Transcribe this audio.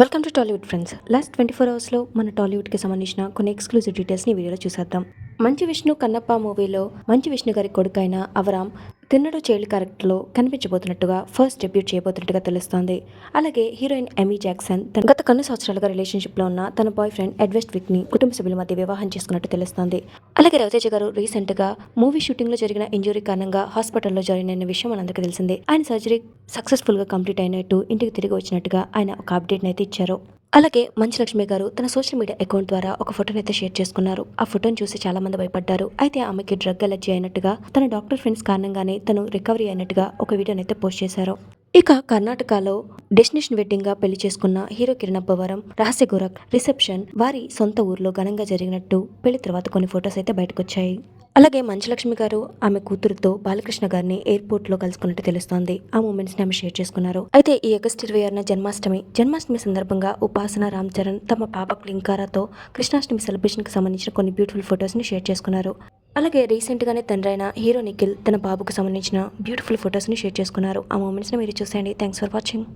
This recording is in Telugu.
Welcome to Tollywood friends last twenty four అవర్స్లో మన టాలీవుడ్కి సంబంధించిన కొన్ని ఎక్స్క్లూజివ్ డీటెయిల్స్ని వీడియోలో చూసేద్దాం. మంచి విష్ణు కన్నప్ప మూవీలో మంచి విష్ణు గారి కొడుకైన అవరామ్ తిన్నడు చైల్డ్ క్యారెక్టర్లో కనిపించబోతున్నట్టుగా ఫస్ట్ డెబ్యూట్ చేయబోతున్నట్టుగా తెలుస్తోంది. అలాగే హీరోయిన్ ఎమీ జాక్సన్ తన గత కొన్ని సంవత్సరాలుగా రిలేషన్షిప్లో ఉన్న తన బాయ్ ఫ్రెండ్ ఎడ్వెస్ట్ విక్ని కుటుంబ సభ్యుల మధ్య వివాహం చేసుకున్నట్టు తెలుస్తోంది. అలాగే రవితేజ గారు రీసెంట్గా మూవీ షూటింగ్లో జరిగిన ఇంజురీ కారణంగా హాస్పిటల్లో జాయిన్ అయిన విషయం మనందరికీ తెలిసిందే. ఆయన సర్జరీ సక్సెస్ఫుల్గా కంప్లీట్ అయినట్టు ఇంటికి తిరిగి వచ్చినట్టుగా ఆయన ఒక అప్డేట్ని అయితే ఇచ్చారు. అలాగే మంచు లక్ష్మి గారు తన సోషల్ మీడియా అకౌంట్ ద్వారా ఒక ఫోటోని అయితే షేర్ చేసుకున్నారు. ఆ ఫోటోని చూసి చాలా మంది భయపడ్డారు. అయితే ఆమెకి డ్రగ్ అలర్జీ అయినట్టుగా తన డాక్టర్ ఫ్రెండ్స్ కారణంగానే తను రికవరీ అయినట్టుగా ఒక వీడియోని అయితే పోస్ట్ చేశారు. ఇక కర్ణాటకలో డెస్టినేషన్ వెడ్డింగ్గా పెళ్ళి చేసుకున్న హీరో కిరణ్ అబ్బవరం రహస్య గోరక్ రిసెప్షన్ వారి సొంత ఊర్లో ఘనంగా జరిగినట్టు పెళ్ళి తర్వాత కొన్ని ఫొటోస్ అయితే బయటకు వచ్చాయి అలాగే మంచులక్ష్మి గారు ఆమె కూతురుతో బాలకృష్ణ గారిని ఎయిర్పోర్ట్లో కలుసుకున్నట్టు తెలుస్తోంది. ఆ మూమెంట్స్ని ఆమె షేర్ చేసుకున్నారు. అయితే ఈ ఆగస్ట్ ఇరవై ఆరున జన్మాష్టమి. జన్మాష్టమి సందర్భంగా ఉపాసన రామ్ చరణ్ తమ పాప క్లింకారాతో కృష్ణాష్టమి సెలబ్రేషన్కి సంబంధించిన కొన్ని బ్యూటిఫుల్ ఫొటోస్ని షేర్ చేసుకున్నారు. అలాగే రీసెంట్ గానే తండ్రైన హీరో నిఖిల్ తన బాబుకు సంబంధించిన బ్యూటిఫుల్ ఫొటోస్ని షేర్ చేసుకున్నారు. ఆ మూమెంట్స్ని మీరు చూసేయండి. Thanks for watching.